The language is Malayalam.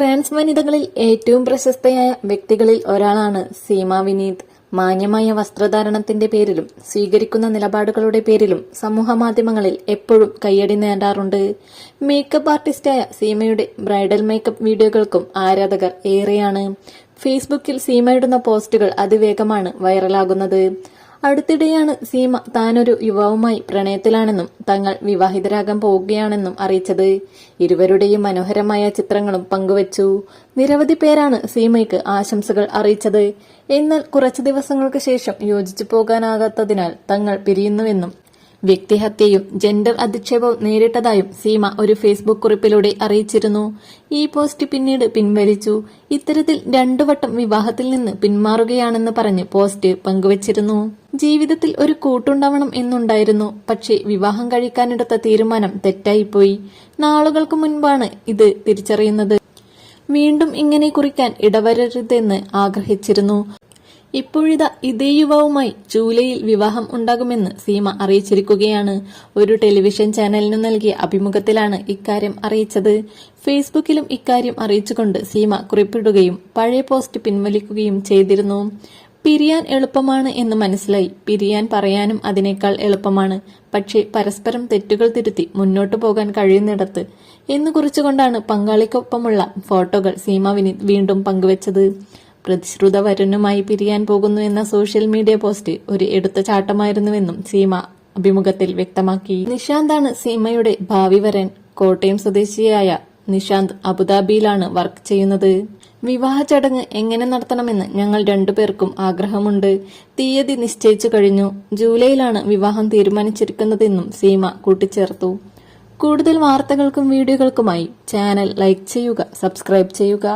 ട്രാൻസ് വനിതകളിൽ ഏറ്റവും പ്രശസ്തയായ വ്യക്തികളിൽ ഒരാളാണ് സീമ വിനീത്. മാന്യമായ വസ്ത്രധാരണത്തിന്റെ പേരിലും സ്വീകരിക്കുന്ന നിലപാടുകളുടെ പേരിലും സമൂഹ മാധ്യമങ്ങളിൽ എപ്പോഴും കയ്യടി നേടാറുണ്ട്. മേക്കപ്പ് ആർട്ടിസ്റ്റായ സീമയുടെ ബ്രൈഡൽ മേക്കപ്പ് വീഡിയോകൾക്കും ആരാധകർ ഏറെയാണ്. ഫേസ്ബുക്കിൽ സീമ ഇടുന്ന പോസ്റ്റുകൾ അതിവേഗമാണ് വൈറലാകുന്നത്. അടുത്തിടെയാണ് സീമ താനൊരു യുവാവുമായി പ്രണയത്തിലാണെന്നും തങ്ങൾ വിവാഹിതരാകാൻ പോവുകയാണെന്നും അറിയിച്ചത്. ഇരുവരുടെയും മനോഹരമായ ചിത്രങ്ങളും പങ്കുവച്ചു. നിരവധി പേരാണ് സീമയ്ക്ക് ആശംസകൾ അറിയിച്ചത്. എന്നാൽ കുറച്ചു ദിവസങ്ങൾക്ക് ശേഷം യോജിച്ചു പോകാനാകാത്തതിനാൽ തങ്ങൾ പിരിയുന്നുവെന്നും വ്യക്തിഹത്യയും ജെൻഡർ അധിക്ഷേപവും നേരിട്ടതായും സീമ ഒരു ഫേസ്ബുക്ക് കുറിപ്പിലൂടെ അറിയിച്ചിരുന്നു. ഈ പോസ്റ്റ് പിന്നീട് പിൻവലിച്ചു. ഇത്തരത്തിൽ രണ്ടു വട്ടം വിവാഹത്തിൽ നിന്ന് പിന്മാറുകയാണെന്ന് പറഞ്ഞ് പോസ്റ്റ് പങ്കുവച്ചിരുന്നു. ജീവിതത്തിൽ ഒരു കൂട്ടുണ്ടാവണം എന്നുണ്ടായിരുന്നു. പക്ഷേ വിവാഹം കഴിക്കാനെടുത്ത തീരുമാനം തെറ്റായിപ്പോയി. നാളുകൾക്ക് മുൻപാണ് ഇത് തിരിച്ചറിയുന്നത്. വീണ്ടും ഇങ്ങനെ കുറിക്കാൻ ഇടവരരുതെന്ന് ആഗ്രഹിച്ചിരുന്നു. ഇപ്പോഴിതാ ഇതേ യുവാവുമായി ജൂലൈയിൽ വിവാഹം ഉണ്ടാകുമെന്ന് സീമ അറിയിച്ചിരിക്കുകയാണ്. ഒരു ടെലിവിഷൻ ചാനലിനു നൽകിയ അഭിമുഖത്തിലാണ് ഇക്കാര്യം അറിയിച്ചത്. ഫേസ്ബുക്കിലും ഇക്കാര്യം അറിയിച്ചുകൊണ്ട് സീമ കുറിപ്പിടുകയും പഴയ പോസ്റ്റ് പിൻവലിക്കുകയും ചെയ്തിരുന്നു. പിരിയാൻ എളുപ്പമാണ് എന്ന് മനസ്സിലായി. പിരിയാൻ പറയാനും അതിനേക്കാൾ എളുപ്പമാണ്. പക്ഷേ പരസ്പരം തെറ്റുകൾ തിരുത്തി മുന്നോട്ടു പോകാൻ കഴിയുന്നിടത്ത് എന്ന് കുറിച്ചുകൊണ്ടാണ് പങ്കാളിക്കൊപ്പമുള്ള ഫോട്ടോകൾ സീമ വീണ്ടും പങ്കുവച്ചത്. പ്രതിശ്രുത വരുണുമായി പിരിയാൻ പോകുന്നു എന്ന സോഷ്യൽ മീഡിയ പോസ്റ്റ് ഒരു എടുത്ത ചാട്ടമായിരുന്നുവെന്നും സീമ അഭിമുഖത്തിൽ വ്യക്തമാക്കി. നിശാന്താണ് സീമയുടെ ഭാവി വരൻ. കോട്ടയം സ്വദേശിയായ നിശാന്ത് അബുദാബിയിലാണ് വർക്ക് ചെയ്യുന്നത്. വിവാഹ ചടങ്ങ് എങ്ങനെ നടത്തണമെന്ന് ഞങ്ങൾ രണ്ടുപേർക്കും ആഗ്രഹമുണ്ട്. തീയതി നിശ്ചയിച്ചു കഴിഞ്ഞു. ജൂലൈയിലാണ് വിവാഹം തീരുമാനിച്ചിരിക്കുന്നതെന്നും സീമ കൂട്ടിച്ചേർത്തു. കൂടുതൽ വാർത്തകൾക്കും വീഡിയോകൾക്കുമായി ചാനൽ ലൈക്ക് ചെയ്യുക സബ്സ്ക്രൈബ് ചെയ്യുക.